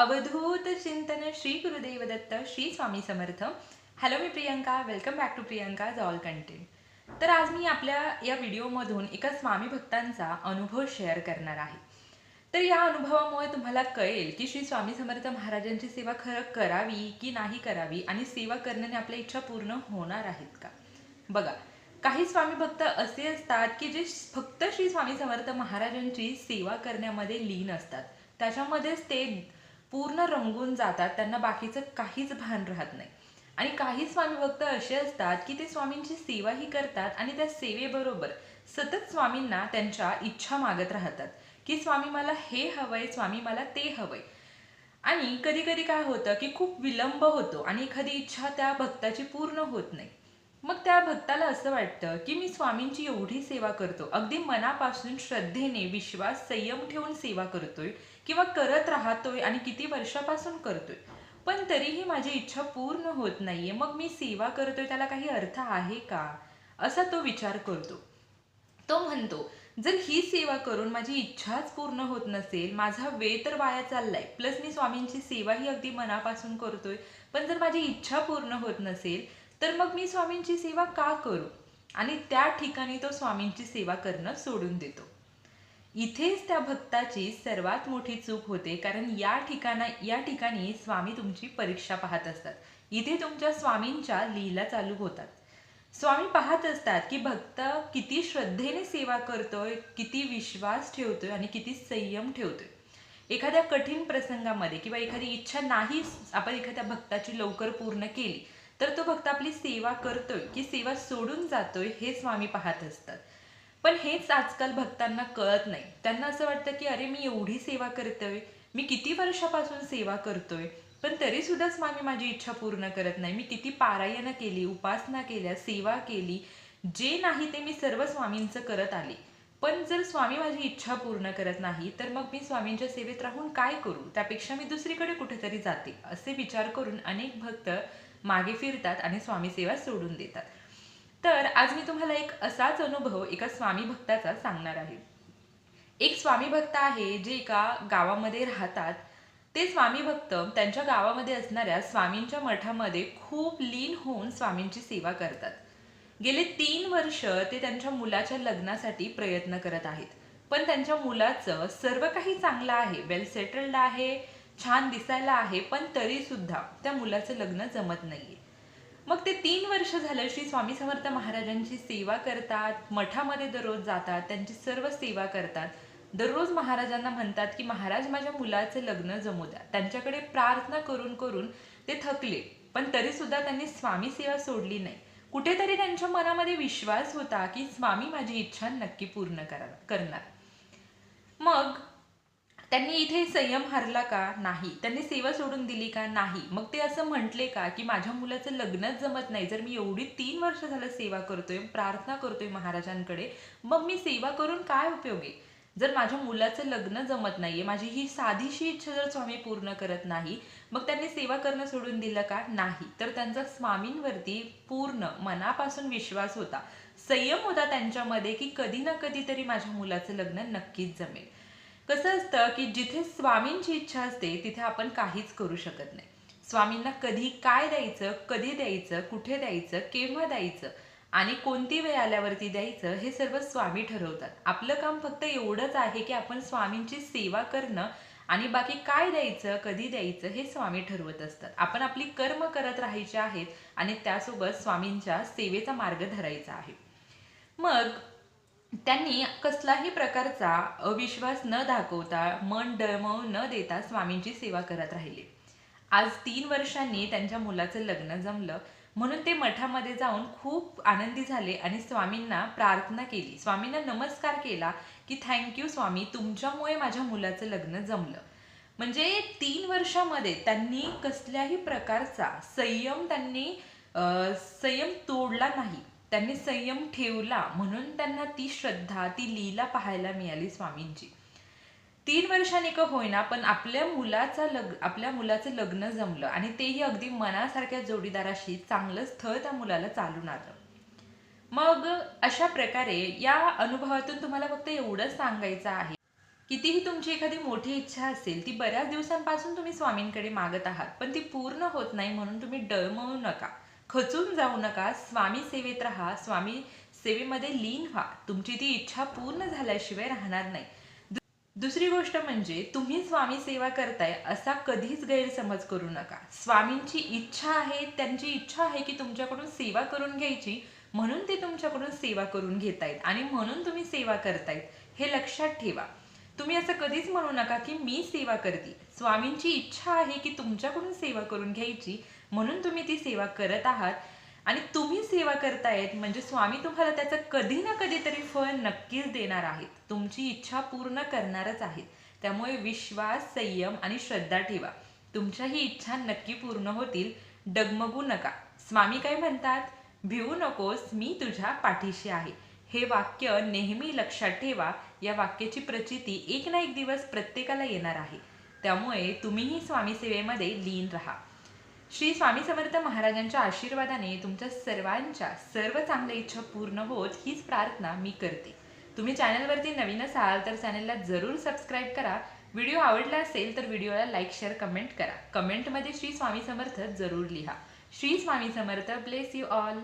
अवधूत चिंतन Shri Gurudev Datta Shri Swami Samarth. Hello me Priyanka welcome back to Priyanka all content तर आज मी आपल्या या व्हिडिओमधून एका स्वामी भक्तांचा अनुभव शेअर करणार आहे. तर या अनुभवामुळे तुम्हाला कळेल की श्री स्वामी समर्थ महाराजांची सेवा खरं करावी की नाही करावी आणि सेवा करण्याने आपल्या इच्छा पूर्ण होणार आहेत का? बघा काही स्वामी भक्त असे असतात की जे फक्त श्री स्वामी समर्थ महाराजांची सेवा करण्यामध्ये लीन असतात. त्याच्यामध्येच ते पूर्ण रंगून जातात त्यांना बाकीचं काहीच भान राहत नाही. आणि काही स्वामी भक्त असे असतात की ते स्वामींची सेवाही करतात आणि त्या सेवेबरोबर सतत स्वामींना त्यांच्या इच्छा मागत राहतात की स्वामी मला हे हवंय स्वामी मला ते हवंय. आणि कधी कधी काय होतं की खूप विलंब होतो आणि एखादी इच्छा त्या भक्ताची पूर्ण होत नाही. मग त्या भक्ताला असं वाटतं की मी स्वामींची एवढी सेवा करतो अगदी मनापासून श्रद्धेने विश्वास संयम ठेवून सेवा करतोय किंवा करत राहतोय आणि किती वर्षापासून करतोय. पण तरीही माझी इच्छा पूर्ण होत नाहीये. मग मी सेवा करतोय त्याला काही अर्थ आहे का? असा तो विचार करतो. तो म्हणतो जर ही सेवा करून माझी इच्छाच पूर्ण होत नसेल माझा वेळ तर वाया चाललाय. प्लस मी स्वामींची सेवाही अगदी मनापासून करतोय. पण जर माझी इच्छा पूर्ण होत नसेल तर मग मी स्वामींची सेवा का करू? आणि त्या ठिकाणी तो स्वामींची सेवा करणं सोडून देतो. इथेच त्या भक्ताची सर्वात मोठी चूक होते कारण या ठिकाणा या ठिकाणी स्वामी तुमची परीक्षा पाहत असतात. इथे तुमच्या स्वामींच्या लीला चालू होतात. स्वामी पाहत असतात की भक्त किती श्रद्धेने सेवा करतोय किती विश्वास ठेवतोय आणि किती संयम ठेवतोय. एखाद्या कठीण प्रसंगामध्ये किंवा एखादी इच्छा नाही आपण एखाद्या भक्ताची लवकर पूर्ण केली तर तो भक्त आपली सेवा करतोय की सेवा सोडून जातोय हे स्वामी पाहत असतात. पण हेच आजकाल भक्तांना कळत नाही. त्यांना असं वाटतं की अरे मी एवढी सेवा करतोय. मी किती वर्षापासून सेवा करतोय. पण तरी सुद्धा स्वामी माझी इच्छा पूर्ण करत नाही. मी किती पारायणं केली उपासना केल्या सेवा केली. जे नाही ते मी सर्व स्वामींचं करत आले. पण जर स्वामी माझी इच्छा पूर्ण करत नाही तर मग मी स्वामींच्या सेवेत राहून काय करू? त्यापेक्षा मी दुसरीकडे कुठेतरी जाते. असे विचार करून अनेक भक्त मागे फिरतात आणि स्वामी सेवा सोडून देतात. तर आज मी तुम्हाला एक असाच अनुभव एका स्वामी भक्ताचा सांगणार आहे. एक स्वामी भक्त आहे जे एका गावामध्ये राहतात. ते स्वामी भक्त त्यांच्या गावामध्ये असणाऱ्या स्वामींच्या मठामध्ये खूप लीन होऊन स्वामींची सेवा करतात. गेले तीन वर्ष ते त्यांच्या मुलाच्या लग्नासाठी प्रयत्न करत आहेत. पण त्यांच्या मुलाचं सर्व काही चांगलं आहे वेल सेटल्ड आहे छान दिसायला आहे पण तरीसुद्धा त्या मुलाचं लग्न जमत नाही आहे मग ते तीन वर्ष झालं श्री स्वामी समर्थ महाराजांची सेवा करतात मठामध्ये दररोज जातात त्यांची सर्व सेवा करतात. दररोज महाराजांना म्हणतात की महाराज माझ्या मुलाचं लग्न जमू द्या त्यांच्याकडे प्रार्थना करून करून ते थकले पण तरी सुद्धा त्यांनी स्वामी सेवा सोडली नाही. कुठेतरी त्यांच्या मनामध्ये विश्वास होता की स्वामी माझी इच्छा नक्की पूर्ण करा करणार. त्यांनी इथे संयम हरला का? नाही. त्यांनी सेवा सोडून दिली का? नाही. मग ते असं म्हटले का की माझ्या मुलाचं लग्नच जमत नाही. जर मी एवढी तीन वर्ष झालं सेवा करतोय प्रार्थना करतोय महाराजांकडे मग मी सेवा करून काय उपयोग आहे? जर माझ्या मुलाचं लग्न जमत नाहीये माझी ही साधीशी इच्छा जर स्वामी पूर्ण करत नाही मग त्यांनी सेवा करणं सोडून दिलं का? नाही. तर त्यांचा स्वामींवरती पूर्ण मनापासून विश्वास होता. संयम होता त्यांच्यामध्ये की कधी ना कधीतरी माझ्या मुलाचं लग्न नक्कीच जमेल. कसं असतं की जिथे स्वामींची इच्छा असते तिथे आपण काहीच करू शकत नाही. स्वामींना कधी काय द्यायचं कधी द्यायचं कुठे द्यायचं केव्हा द्यायचं आणि कोणती वेळ आल्यावरती द्यायचं हे सर्व स्वामी ठरवतात. आपलं काम फक्त एवढंच आहे की आपण स्वामींची सेवा करणं आणि बाकी काय द्यायचं कधी द्यायचं हे स्वामी ठरवत असतात. आपण आपली कर्म करत राहायचे आहेत आणि त्यासोबत स्वामींच्या सेवेचा मार्ग धरायचा आहे. मग त्यांनी कसलाही प्रकारचा अविश्वास न दाखवता मन डळमळू न देता स्वामींची सेवा करत राहिले. आज तीन वर्षांनी त्यांच्या मुलाचं लग्न जमलं. म्हणून ते मठामध्ये जाऊन खूप आनंदी झाले आणि स्वामींना प्रार्थना केली. स्वामींना नमस्कार केला की थँक्यू स्वामी. तुमच्यामुळे माझ्या मुलाचं लग्न जमलं. म्हणजे तीन वर्षामध्ये त्यांनी कसल्याही प्रकारचा संयम त्यांनी संयम तोडला नाही. त्यांनी संयम ठेवला म्हणून त्यांना ती श्रद्धा ती लीला पाहायला मिळाली स्वामींची. तीन वर्षांनी का होईना पण आपल्या मुलाचा लग आपल्या मुलाचं लग्न जमलं आणि तेही अगदी मनासारख्या जोडीदाराशी चांगलं स्थळ त्या मुलाला चालून आलं. मग अशा प्रकारे या अनुभवातून तुम्हाला फक्त एवढंच सांगायचं आहे. कितीही तुमची एखादी मोठी इच्छा असेल ती बऱ्याच दिवसांपासून तुम्ही स्वामींकडे मागत आहात पण ती पूर्ण होत नाही म्हणून तुम्ही डळमळू नका. खचून जाऊ नका स्वामी सेवेत राहा स्वामी सेवेमध्ये लीन व्हा. तुमची ती इच्छा पूर्ण झाल्याशिवाय राहणार नाही. दुसरी गोष्ट म्हणजे तुम्ही स्वामी सेवा करताय असा कधीच गैरसमज करू नका. स्वामींची इच्छा आहे त्यांची इच्छा आहे की तुमच्याकडून सेवा करून घ्यायची म्हणून ते तुमच्याकडून सेवा करून घेतायत. आणि म्हणून तुम्ही सेवा करतायत हे लक्षात ठेवा. तुम्ही असं कधीच म्हणू नका की मी सेवा करते. स्वामींची इच्छा आहे की तुमच्याकडून सेवा करून घ्यायची म्हणून तुम्ही ती सेवा करत आहात. आणि तुम्ही सेवा करतायत म्हणजे स्वामी तुम्हाला त्याचं कधी ना कधीतरी फळ नक्कीच देणार आहेत. तुमची इच्छा पूर्ण करणारच आहेत. त्यामुळे विश्वास संयम आणि श्रद्धा ठेवा. तुमच्या ही इच्छा नक्की पूर्ण होतील. डगमगू नका. स्वामी काय म्हणतात? भिवू नकोस मी तुझ्या पाठीशी आहे. हे वाक्य नेहमी लक्षात ठेवा. या वाक्याची प्रचिती एक ना एक दिवस प्रत्येकाला येणार आहे. त्यामुळे तुम्हीही स्वामी सेवेमध्ये लीन राहा. श्री स्वामी समर्थ महाराजांच्या आशीर्वादाने तुमच्या सर्वांच्या सर्व चांगल्या इच्छा पूर्ण होत हीच प्रार्थना मी करते. तुम्ही चॅनलवरती नवीन असाल तर चॅनलला जरूर सबस्क्राईब करा. व्हिडिओ आवडला असेल तर व्हिडिओला लाईक शेअर कमेंट करा. कमेंटमध्ये श्री स्वामी समर्थ जरूर लिहा. Shri Swami Samarth bless you all.